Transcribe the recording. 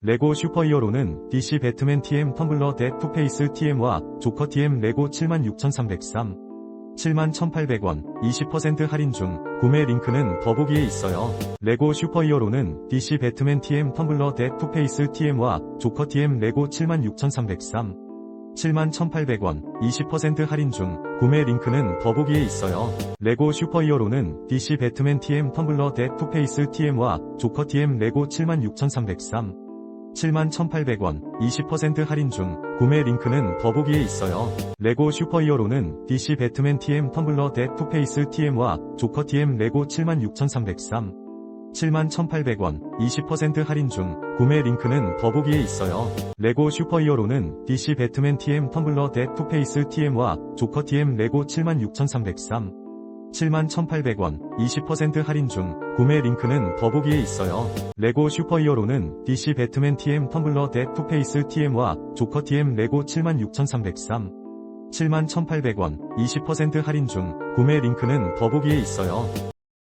레고 슈퍼히어로는 DC 배트맨 TM 텀블러 대 투페이스 TM와 조커 TM 레고 76,303 71,800원 20% 할인 중 구매 링크는 더보기에 있어요. 레고 슈퍼히어로는 DC 배트맨 TM 텀블러 대 투페이스 TM와 조커 TM 레고 76,303 71,800원 20% 할인 중 구매 링크는 더보기에 있어요. 레고 슈퍼히어로는 DC 배트맨 TM 텀블러 대 투페이스 TM와 조커 TM 레고 76,303 71,800원 20% 할인 중 구매 링크는 더보기에 있어요. 레고 슈퍼히어로는 DC 배트맨 TM 텀블러 대 투페이스 TM와 조커 TM 레고 76,303 71,800원 20% 할인 중 구매 링크는 더보기에 있어요. 레고 슈퍼히어로는 DC 배트맨 TM 텀블러 대 투페이스 TM와 조커 TM 레고 76,303 71,800원 20% 할인 중 구매 링크는 더보기에 있어요. 레고 슈퍼히어로는 DC 배트맨 TM 텀블러 대 투페이스 TM와 조커 TM 레고 76,303 71,800원 20% 할인 중 구매 링크는 더보기에 있어요.